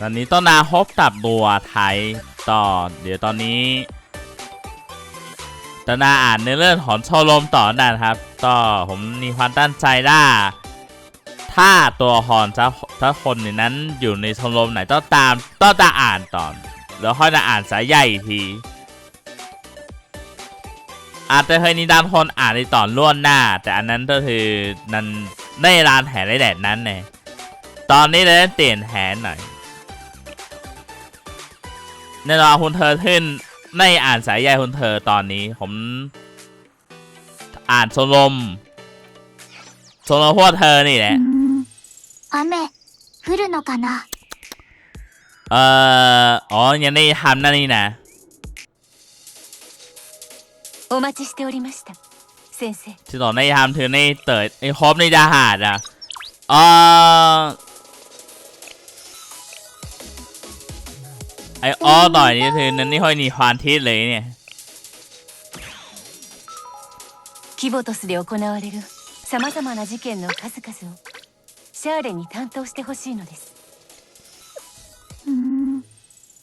ตอนนี้ต้นนาฮบกับบัวไทยต่อ เดี๋ยวตอนนี้ต้นนาอ่านในเรื่องของโชลมต่อนะครับก็ผมมีความตั้งใจว่าถ้าตัวละครถ้าถ้าคนในนั้นอยู่ในชมรมไหนต้องตามต้องตาอ่านต่อน แล้วค่อยจะอ่านสายใหญ่อีกที อาจจะเคยนิดานคนอ่านในตอนล่วงหน้า แต่อันนั้นก็คือนั้นได้รานแหนได้แดดนั้นไงตอนนี้เลยเปลี่ยนแหนหน่อย แน่นอนคุณเธอขึ้นไม่อ่านสายใยคุณเธอตอนนี้ ผม อ่านชมรมชมรมพวกเธอนี่แหละ うーん雨降るのかな เอ่อ อ๋อ ยังได้ทำนั่นนี่นะ お待ちしておりました先生 ที่ต่อได้ทำถือในเติร์ดไอ้ครบในดาหาดอ่ะเอ่อ ไอ้อ้อต่อยนี่คือนั้นนี่ค่อยมีความทิศเลยเนี่ย キボトスで行われるさまざまな事件の数々をシャーレに担当してほしいのですうーん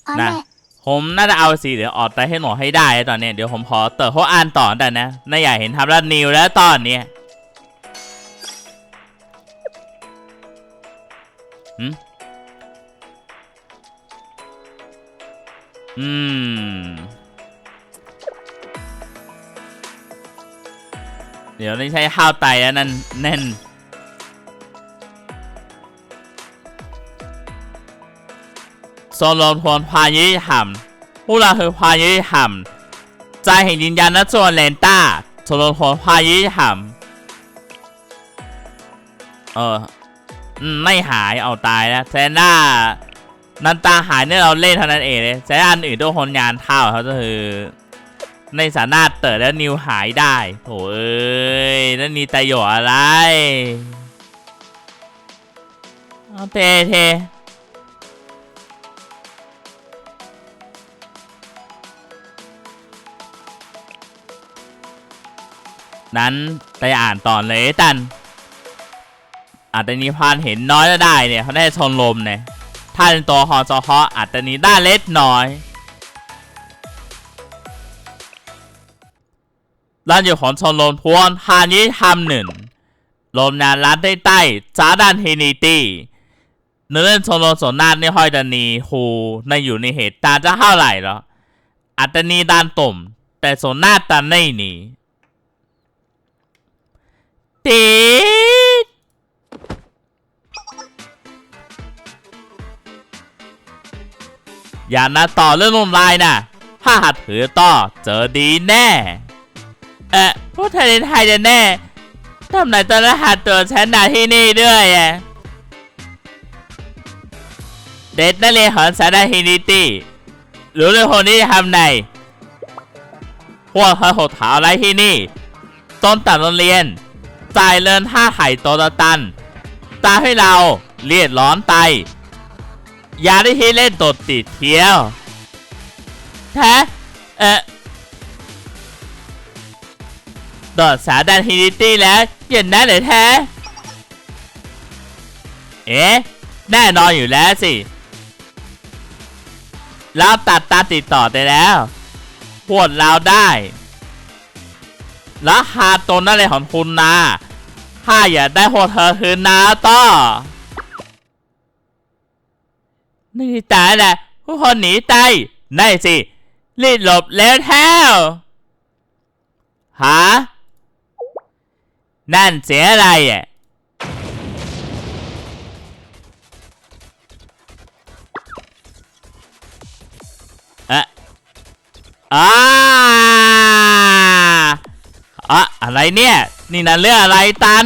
雨 นะ ผมน่าจะเอาสีเหลืองออกไปให้หนูให้ได้นะตอนเนี้ยเดี๋ยวผมขอเติร์ดเขาอ่านต่อแต่นะน่าอยากเห็นทำรัดนิวแล้วตอนเนี้ยหืม อืม เดี๋ยวนี่ใช้ข้าวไตแล้วนั่นแน่นโซโลทวนพายุที่ทำพวกเราคือพายุที่ทำใจแห่งยืนยันและจวนเลนต้าโซโลทวนพายุที่ทำเออ ไม่หายเอาตายแล้วแซนด้า นันตาหายเนี่ยเราเล่นเท่านั้นเองเลยแซนด้อันอื่นทุกคนงานเท่าเขาก็คือ ในสามารถเติร์ดแล้วนิวหายได้โถเอ้ยนั่นมีประโยชน์อะไรเอาเทเทนั้นไปอ่านตอนเลยตันอาจจะมีพานเห็นน้อยก็ได้เนี่ยเขาได้ชนลมเนี่ย ถ้าเป็นตัวฮอจอฮออาจจะนี้ได้เล็กน้อยร้านอยู่ของชนลมพวนพานี้ทำหนึ่งลมนานร้านใต้ใต้จ้าดันเฮนิตี้เนื้อเล่นชนลมสนาดนี่ห้อยดันนีฮูในอยู่ในเหตุการณ์จะเท่าไหร่หรออาจจะนีด้านตุ่มแต่สนนาดตันไม่หนี อย่านะต่อเรื่องลมลายนะถ้าหัดถือต่อเจอดีแน่ เอ๊ะพวกเธอในไทยจะแน่ทำไมตอนรหัสตัวฉันมาที่นี่ด้วยอะเด็ดนักเรียนของสารฮินิตี้รู้เรื่องคนนี้ทำไงพวกเธอหดถาวอะไรที่นี่ ต้นตัดโรงเรียนจ่ายเลินท่าไห่โตตะตัน ตาให้เราเลียดร้อนไต ย่าได้ที่เล่นตดติดเที่ยวแท้เอ๊ะดสาดันฮินิตี้แล้วอย่างนั้นเลยแท้เอ๊ะแน่นอนอยู่แล้วสิเราตัดตาติดต่อไปแล้วพวดเราได้ราคาตนนั่นเลยของคุณนะถ้าอยากได้หัวเธอคืนนะต่อ นี่ตายแหละผู้คนหนีตายได้สิ รีบหลบแล้วแท้วหา นั่นเสียอะไรอะเอ๊ะอ่าอะอะไรเนี่ย นี่นะเรื่องอะไรตัน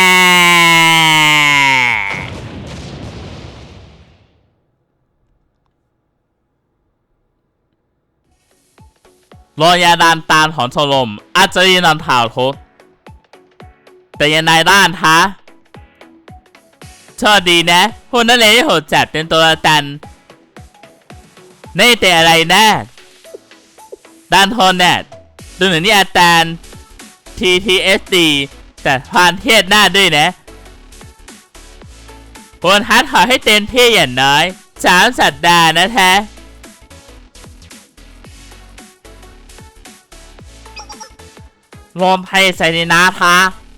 ลโรงยาดานตามถอนถล่มอาจจะยินนำข่าวทุกแต่ยังไงด้านท้าชอดีนะคุณนั่นเลยที่โหดจัดเป็นตัวตันนี่แต่อะไรนะด้านโทนเนี่ยดูหมือนนี่อาจารย์ TTSD แต่พานเทศหน้าด้วยนะควรฮัดขอให้เต็มที่อย่างน้อยสามสัปดาห์นะแท้ รวมให้ใส่ในนาทา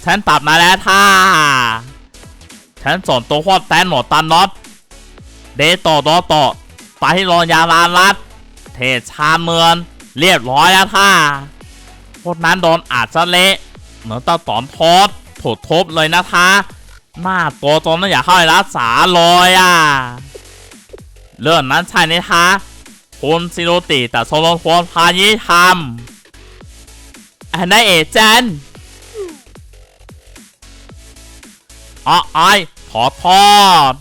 ฉันปรับมาแล้วท่าฉันส่งตัวควบแตนหนวดตันน็อตเดโตโตโตไปที่โรงยาลานรัดเทชาเมืองเรียบร้อยแล้วท่าพวกนั้นโดนอาจจะเละเหมือนตะตอนทอดถูกทบเลยนะท่าหน้าตัวจนไม่อยากเข้าไปรักษาเลยอะ เรื่องนั้นใช่ไหมท่าคุณซิโรติแต่โซโลควรพายิทำ อันนั้นเอเจนอ๋อไอายขอโทษ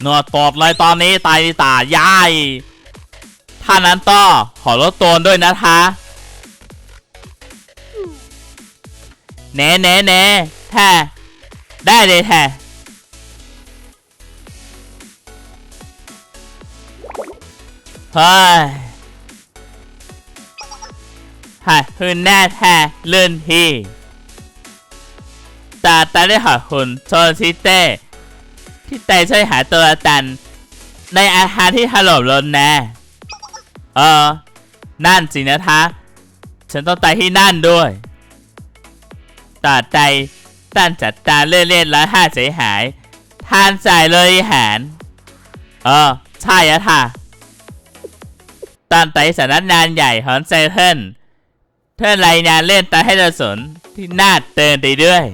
เนื้อตดเลยตอนนี้ตายตายายท่านั้นต่อขอลดตัวด้วยนะคะเน่เน่เน่แท้ได้เลยแท้เฮ้ย หาคุณแน่แท้เลื่อนที่ตาตาได้หาคุณโซซิเต้ที่ใจช่วยหาตัวตัน ในอาคารที่ถล่มลงแน่เออ นั่นสินะทะฉันต้องไปที่นั่นด้วย ต่อใจตั้นจัดตาเล่นเล่นร้อยห้าเสียหาย ทานใส่เลยหาร เออ ใช่อะท่ะตอนไต่สำนักงานใหญ่ฮอนเซเทิลเพื่อรายงานเล่นตาให้เราสนที่น่าเตือนไปด้วย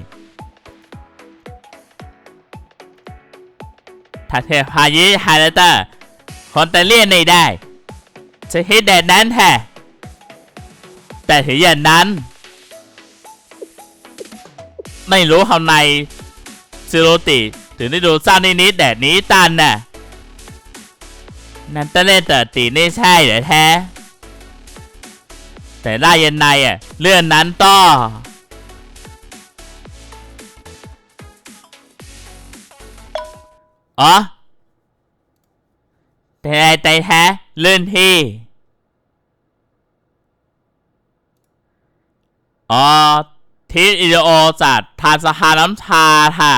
ถ้าเธอพายุฮาร์เตอร์คนต่เลี่ยนไม่ได้จะคิดแดดนั้นแท้แต่ถึงอย่างนั้น ไม่รู้ทำไมซิโรติถึงได้ดูซ่านิดแดดนี้ตันน่ะ นั่นตะเล่นเตอตีนี่ใช่เหรอแท้ แต่ได้ยังไงอะเรื่องนั้นต่ออ๋อแต่ใจแท้เลื่อนที่อ๋อทิศอิดีโอจากทานสหาน้ำชาค่ะ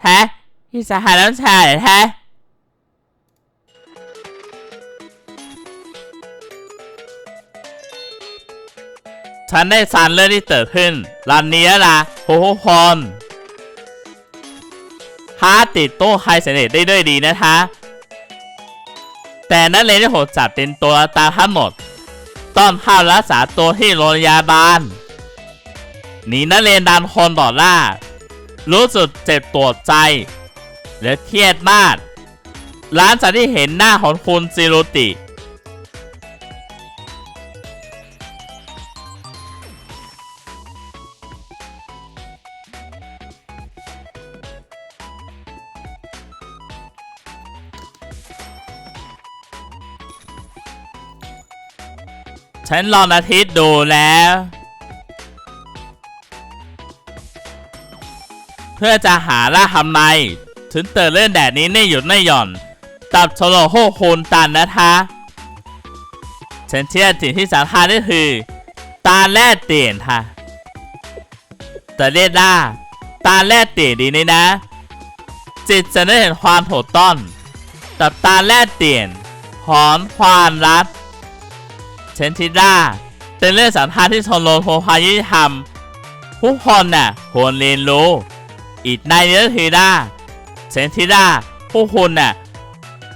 แท้ที่สหาน้ำชาแท้ ฉันได้สารเรื่องที่เกิดขึ้นรันนี้ล่ะโฮโฮพรฮาติดโต้ไฮเสเนตได้ด้วยดีนะคะ แต่นักเรียนที่โหดจับเป็นตัวตาทั้งหมด ต้องเข้ารักษาตัวที่โรงพยาบาลหนีนักเรียนดันคนต่อหน้ารู้สึกเจ็บปวดใจ และเครียดมากหล้านจากที่เห็นหน้าของคุณซิรุติ ฉันลองอาทิตย์ดูแล้ว เพื่อจะหาล่าทำไมถึงเตอเล่นแดดนี้ไม่หยุดไม่หย่อน ตับโชโลโฮโคนตันนะคะฉันเชื่อสิ่งที่สำคัญก็คือ ตาแลกเปลี่ยนค่ะแต่เรียกได้ตาแลกเปลี่ยนดีนี่นะ จิตจะได้เห็นความถูกต้องแต่ตาแลกเปลี่ยนหอนความรัก นทิด้าเป็นเรื่องสำคัญที่ชนโลโพพายุทำผู้คนน่ะควรเรียนรู้ อีกในเนื้อทีด้าเชนทิด้าผู้คุณน่ะ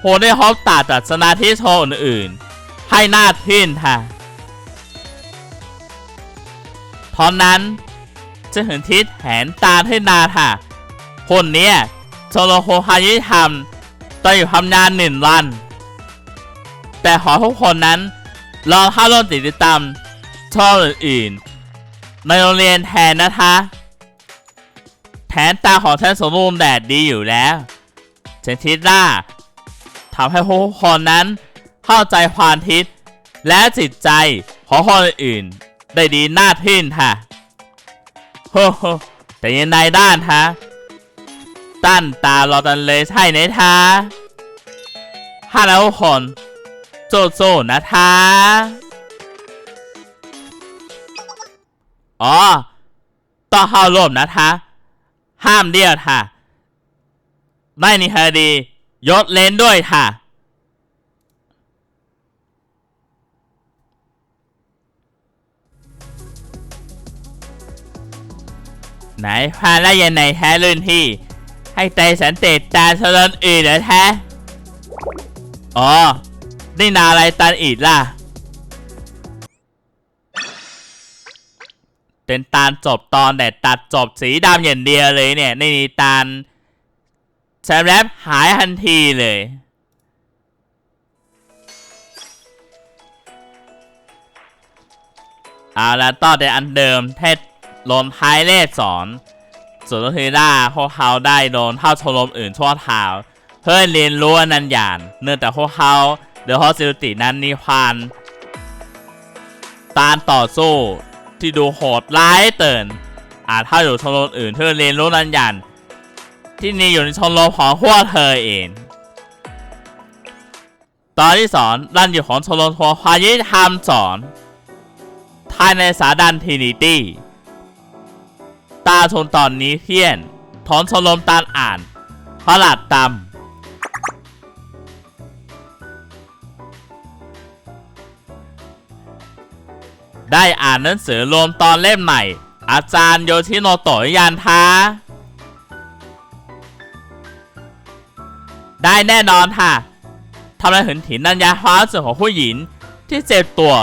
ควรได้ฮอบตาตัดสนาที่โชว์อื่นๆ ให้หน้าทึ่นค่ะเพราะนั้นจะเห็นทิศแหนตาให้นาค่ะ คนเนี้ยโชโลโพพายุทำต้องอยู่ทำงานหนึ่งวัน แต่ขอทุกคนนั้น รอเข้าร่วมติดตามช่องอื่นๆในโรงเรียนแทนนะคะแทนตาของฉันสมบูรณ์แบบดีอยู่แล้วฉันคิดว่าทำให้ทุกคนนั้นเข้าใจความคิด และจิตใจของคนอื่น ได้ดีน่าทึ่นค่ะโฮโฮแต่ยังไงด้านฮะตั้นตารอกันเลยใช่ไหมคะถ้าแล้วทุกคน โซ่ๆนะคะอ๋อต้องเข้าร่วมนะคะ ห้ามเดียวค่ะไม่มีคดียศเลนด้วยค่ะ ไหนพาแล้ยังไงแท้รุ่นพี่ ให้ใจสันเตตจานชนนอื่นเหรอแท้อ๋อ นี่นาอะไรตันอีกล่ะ เป็นตาลจบตอนแต่ตัดจบสีดำอย่างเดียวเลยเนี่ยในนี้ตาลแซมแรปหายทันทีเลย เอาละต่อแต่อันเดิมเทศลนท้ายเลขสอนส่วนก็คือได้พวกเขาได้โดนเข้าชมรมอื่นทั่วทาว เพื่อเรียนรู้อนันยานเนื่องจากพวกเขา เดอะฮอสซิลตินั้นมีความตานต่อสู้ที่ดูโหดร้ายเตินอาจถ้าอยู่ชมรมอื่นเพื่อเรียนรู้นันยัน ที่นี่อยู่ในชมรมของพวกเธอเอง ตอนที่สอนด้านอยู่ของชมรมทัวร์ความยุติธรรมสอนภายในสาดันทีนิตี้ ตาชนตอนนี้เพี้ยน ถอนชมรมตานอ่านพระหลัดตำ ได้อ่านหนังสือรวมตอนเล่มใหม่ อาจารย์โยชิโนโตะยานทาได้แน่นอนค่ะทำให้เห็นถินนัญญาความรู้สึกของผู้หญิง ที่เจ็บตัว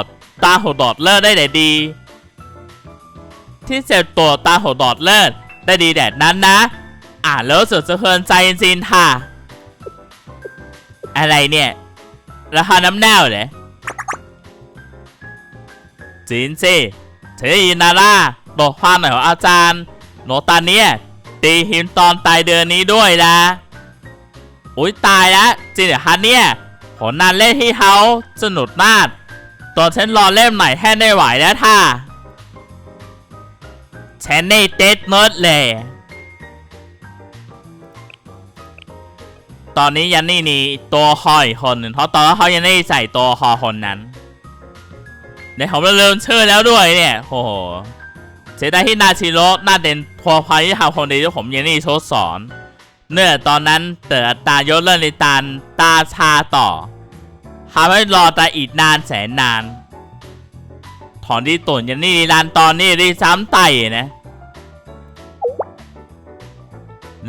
ตาหดดอดเลิศได้แต่ดี ที่เจ็บตัวตาหดดอดเลิศได้ดีแดดนั้นนะ อ่านแล้วสึกสะเทือนใจจริงๆค่ะ อะไรเนี่ยราคาน้ำแน่วเลย จริงสิเทยินาร่าบอกความหน่อยของอาจารย์โนตาเนี่ยตีหิมตอนตายเดือนนี้ด้วยนะ อุ้ยตายแล้วจริงเหรอคะเนี่ยผลนานเล่นที่เขาสนุกมากตอนฉันรอเล่มใหม่แค่ไม่ไหวแล้วท่าฉันนี่เต็ดมดเลย ตอนนี้ยันนี่นี่ตัวคอยคนหนึ่งเพราะตอนนั้นเขายังไม่ใส่ตัวคอคนนั้น ในผมลืมชื่อแล้วด้วยเนี่ยโอ้โหเสียดายที่นาชิโร่น่าเด่นพอพาที่ทำคนดีที่ผมยังนี่โชดสอน เนื่อตอนนั้นเต๋อตายศเล่นในตาลตาชาต่อทำให้รอตาอีกนานแสนนาน ถอนที่ตุ่นยันนี่นานตอนนี้รีซ้ำไต่นะ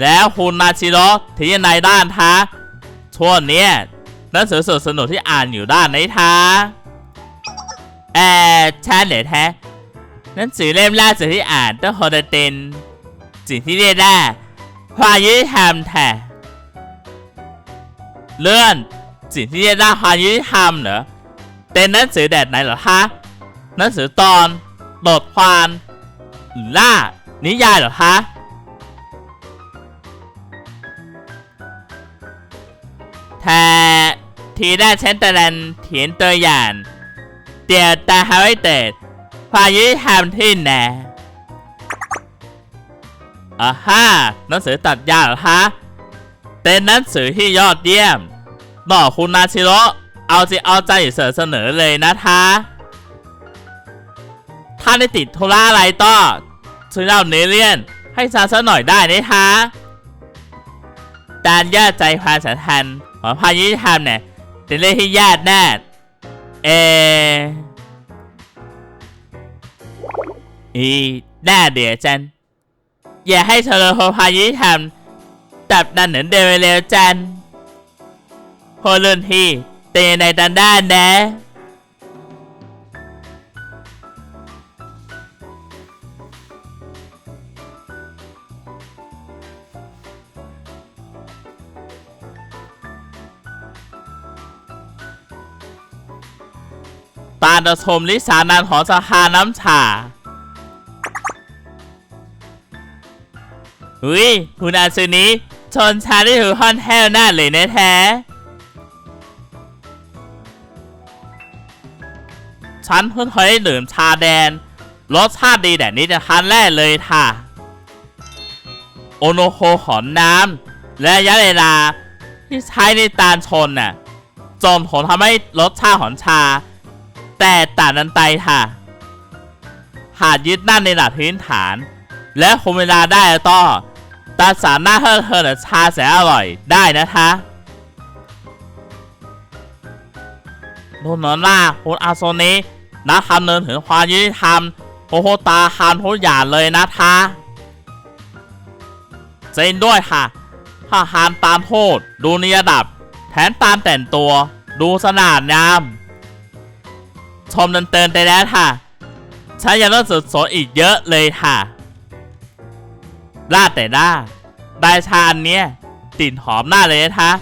แล้วคุณนาชิโร่ที่ยังไงด้านท้าช่วงนี้นังสือสุดสนุกที่อ่านอยู่ด้านไหนท้า เอ่อใช่เหรอแท้หนังสือเล่มล่าสุดที่อ่านต้องโฮเดเตนสิ่งที่เรียกได้ความยุติธรรมแท้เลื่อนสิ่งที่เรียกได้ความยุติธรรมเหรอเป็นหนังสือแดดไหนเหรอคะหนังสือตอนบทความหรือล่านิยายเหรอคะแต่ทีได้เช่นตะลันเขียนตัวอย่าง เดียวตาฮาวายเติดพายุทำที่แน่อ่าฮ่าหนังสือตัดยาเหรอฮะเป็นหนังสือที่ยอดเยี่ยมบอกคุณนาชิโร่เอาใจเอาใจเสนอเสนอเลยนะคะถ้าได้ติดธุระอะไรต่อช่วยเล่าเนเลียน ให้ซาซะหน่อยได้ไหมคะการญาติใจพาสันทันของพายุทำเนี่ยเป็นเรื่องที่ญาติแน่ เอออีน่าเดือดจัน อย่าให้เธอโฮพายุทำจับดันเหมือนเดิมเลวจันพอรุ่นที่เตะในดันด้านนะ ตาดชมลิสานันขอสภาน้ำชาอุ้ยคุณอาซึนี้ชนชาได้ถือฮอนแฮลหน้าเลยนะแท้ฉันเพิ่งเคยได้ดื่มชาแดนรสชาติดีแบบนี้จะทานแรกเลยค่ะ โอโนโคหอนน้ำและยะเลลาที่ใช้ในตาลชนน่ะจนผลทำให้รสชาติของชา แต่ต่างกันไปค่ะ หากยึดนั่นในหลักพื้นฐาน และคุมเวลาได้แล้วก็ตาสามารถเฮิร์เฮิร์ชาแสนอร่อยได้นะคะโดนนอนล่าคุณอาโซนี้นะคำเนินถึงความยุติธรรมโคโฮตาคานทุกอย่างเลยนะคะเจนด้วยค่ะถ้าหานตามโทษ ดูในระดับแถมตามแต่งตัว ดูสนานงาม ชมเดินเตือนไปแล้วค่ะ ฉันยังต้องสุดสนอีกเยอะเลยค่ะ ล่าแต่หน้าได้ชาอันเนี้ยกลิ่นหอมหน้าเลยนะคะ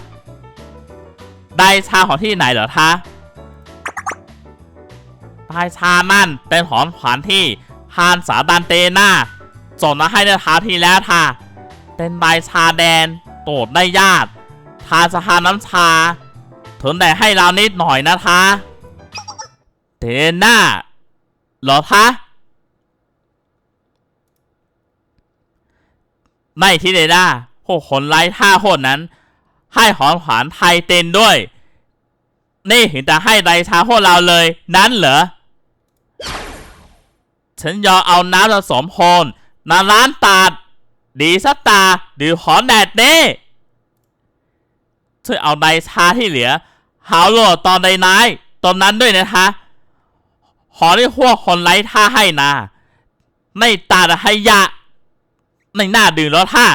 ได้ชาของที่ไหนเหรอคะได้ชานั่นเป็นหอมขวานที่ฮานสาดันเตน่าส่งมาให้ในทาที่แล้วค่ะ เป็นใบชาแดนโตดได้ยากทานสะทานน้ำชาถึงแต่ให้เรานิดหน่อยนะคะ เตน่าเหรอคะไม่ที่เดด้าพวกคนไร้ท่าโหดนั้น ให้หอนขวานไทยเต้นด้วย นี่ถึงจะให้ไรชาพวกเราเลย นั้นเหรอ ฉันยอมเอาน้ำผสมโพนนาร้านตาดดีสตาหรือหอนแดดเด้ช่วยเอาใบชาที่เหลือ หาวโหลดตอนใดนายตอนนั้นด้วยนะคะ ขอที่พวกคนไร้ท่าให้นะไม่ตาให้ยะ ในหน้าดื่มแล้วท่า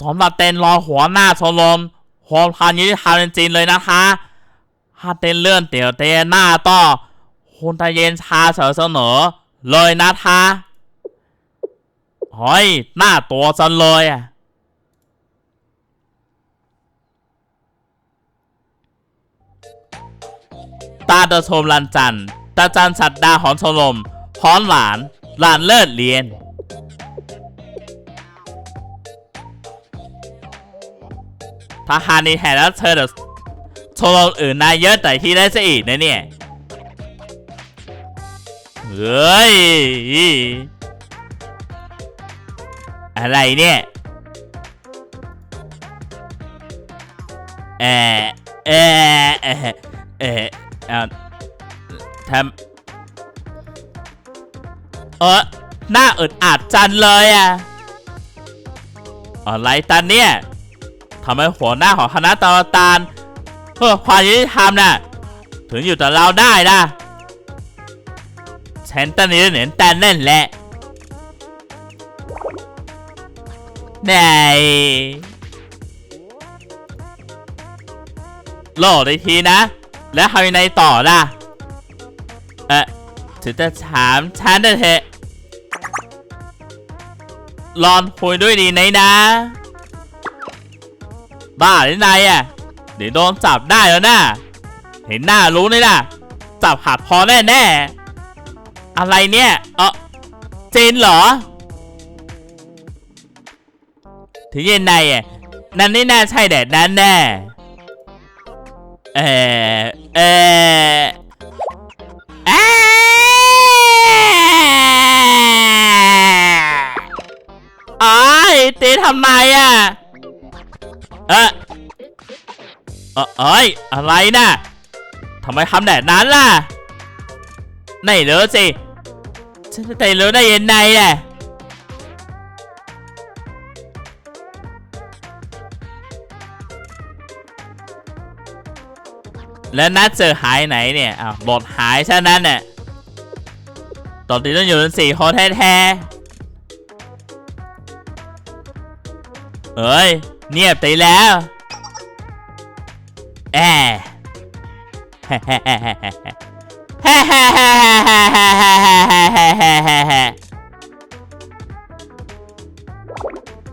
สมบัตเต้นรอหัวหน้าชมรมหัวพานยุติธรรมจริงเลยนะคะถ้าเต้นเลื่อนเตี๋ยวเตะหน้าต่อคุณตาเย็นชาเสอเสนอเลยนะคะเฮ้ยหน้าตัวจันเลยอะ ตาเดชมลันจันทร์ตาจันสัตดาหอนชมรมหอนหลาน หลานเลิศเรียน ทหารในแห่แล้วเธอเดชมรมอื่นนายเยอะแต่ที่ได้ซะอีกนะเนี่ย เฮ้ย อะไรเนี่ยเออเออเออ เออเอาทำเออหน้าอึดอัดจันเลยอะอะไรตันเนี่ยทำไมหัวหน้าของคณะตลตานเพื่อความยุติธรรมน่ะ ถึงอยู่แต่เราได้นะฉันตันนี้เหนือนตันนั่นแหละไหนโหลดอีกทีนะ แล้วทำยังไงต่อล่ะ เอ๊ะถึงจะถามฉันนะเถอะรอนคุยด้วยดีไหนนะ บ้าหรือไงอะ เดี๋ยวโดนจับได้แล้วนะ เห็นหน้ารู้เลยนะจับหักคอแน่แน่ๆอะไรเนี่ย เออจีนเหรอ ถึงเย็นในอะนั่นนี่น่าใช่แดดนั้นแน่ เออเออเอ้ไอ้ายตีทำไมอะเออเอ้ยอะไรน่ะทำไมทำแบบนั้นล่ะไม่รู้สิฉันจะไปรู้ได้ยังไงน่ะ แล้วนัดเจอหายไหนเนี่ยอ้าวบทหายซะนั้นเนี่ยตอนนี้ต้องอยู่กันสี่คนแท้ๆเอ้ยเงียบไปแล้วแอะ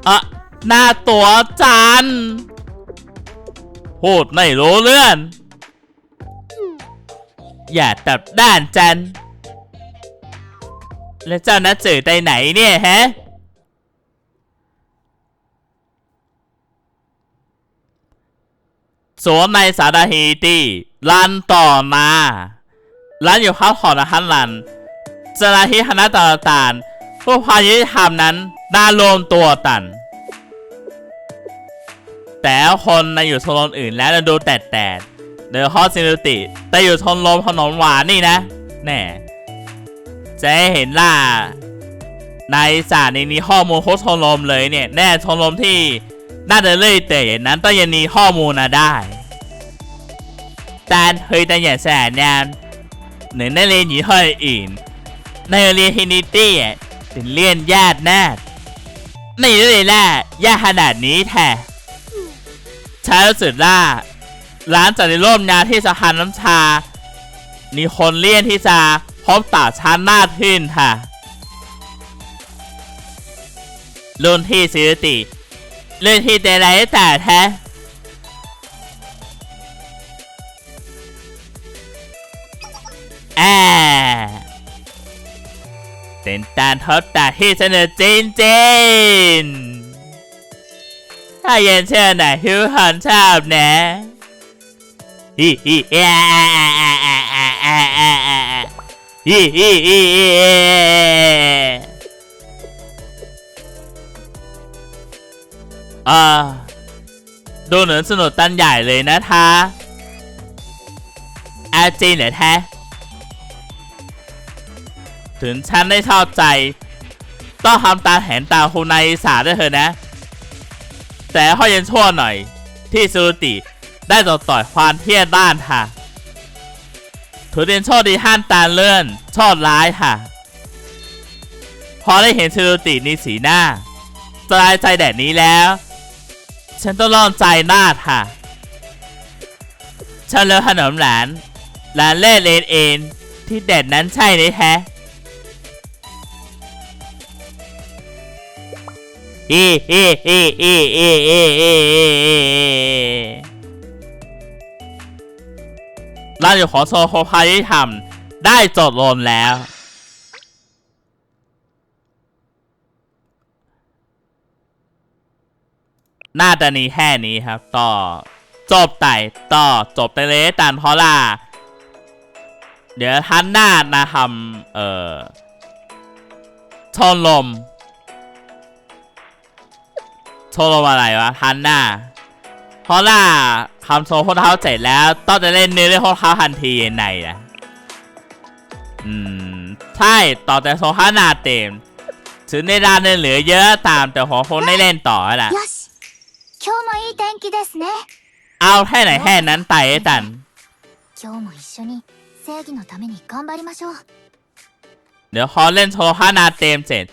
อะหน้าตัวจันพูดไม่รู้เรื่อง อย่าตับด้านจัน แล้วเจ้านัดจือไปไหนเนี่ยฮะ สวมในสาดาฮีตี้รันต่อมาร้านอยู่ข้าวหอนะฮันรันเจ้าหน้าที่คณะต่างๆผู้พายุทธรรมนั้นได้รวมตัวกัน แต่คนในอยู่ชมรมอื่นแล้วจะดูแต่แต่ เดอฮอซินิติ แต่อยู่ชมรมขนมหวานนี่นะ แน่ จะให้เห็นล่า ในสารในนี้ข้อมูลโคตรชมรมเลยเนี่ย แน่ชมรมที่น่าจะเลยเตะนั้นต้องยังมีข้อมูลนะได้ 但去得人成人หนึ่งได้เรียนอยู่ห้องอื่นในเรียนฮินิตี้ถึงเรียนญาติแน่ไม่รู้เลยล่ะยากขนาดนี้แท้ฉันรู้สึกว่า ร้านจัดในร่มงาที่สะพานน้ำชา มีคนเลี่ยนที่จะพบต่อชั้นมากขึ้นค่ะรุ่นที่ซื้อติเรื่องที่เดไรแต่แท้แอเป็นการทดตาที่เสนุกจริงๆถ้าเย็นเชื่อไหนฮิวหันชอบนะ อฮิอโดนเหนือสนุกตันใหญ่เลยนะท่าอาจริงเหรอแท้ถึงฉันได้ชอบใจ ต้องทำตามแผนตาคุณนายสาด้วยเถอะนะ แต่ข้อยังชั่วหน่อย ที่ซูติ ได้ต่อต่อยความเทียดด้านค่ะถือเป็นโชคดีห้านตาเลื่อนโชคร้ายค่ะ พอได้เห็นซูติในสีหน้าสลายใจแดดนี้แล้ว ฉันต้องร้อนใจมากค่ะฉันเลือกขนมหลานหลานเล่เลนเองที่เด็ดนั้นใช่ไหมแท้อีอีอีอีอีอีอีเราอยู่ของโซโคพาที่ทำได้จดลงแล้ว น่าจะนี้แค่นี้ครับ ต่อ จบไต่ต่อจบไปเลยตันเพราะล่า เดี๋ยวท่านหน้านะทำเอ่อชนลมโชว์ลงอะไรวะฮันน่า เพราะล่ะคำโซโคเท้าเสร็จแล้ว ต้องจะเล่นเนื้อเรื่องโคเท้าทันทีในนะอืม ใช่ต่อแต่โซฮานาเต็มถึงในด้านเนื้อเหลือเยอะตามแต่ขอวคนได้เล่นต่อละเอาแค่ไหนแค่นั้นไต่ตันเดี๋ยวพอเล่นโซฮานาเต็มเสร็จ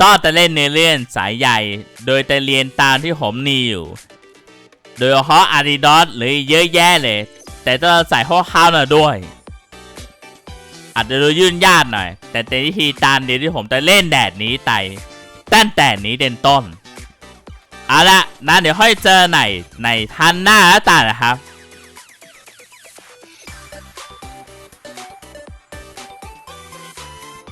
ต้องจะเล่นเนื้อเรื่องสายใหญ่ โดยแต่เรียนตามที่ผมมีอยู่ โดยเฉพาะอาดิดอสหรือเยอะแยะเลย แต่ต้องใส่ข้อข้าวหน่อยด้วย อาจจะดูยุ่นยากหน่อย แต่เป็นวิธีตามเดียวที่ผมจะเล่นแดดนี้ไตตั้งแต่นี้เป็นต้น เอาละนะเดี๋ยวค่อยเจอไหนในทันหน้าแล้วตานะครับ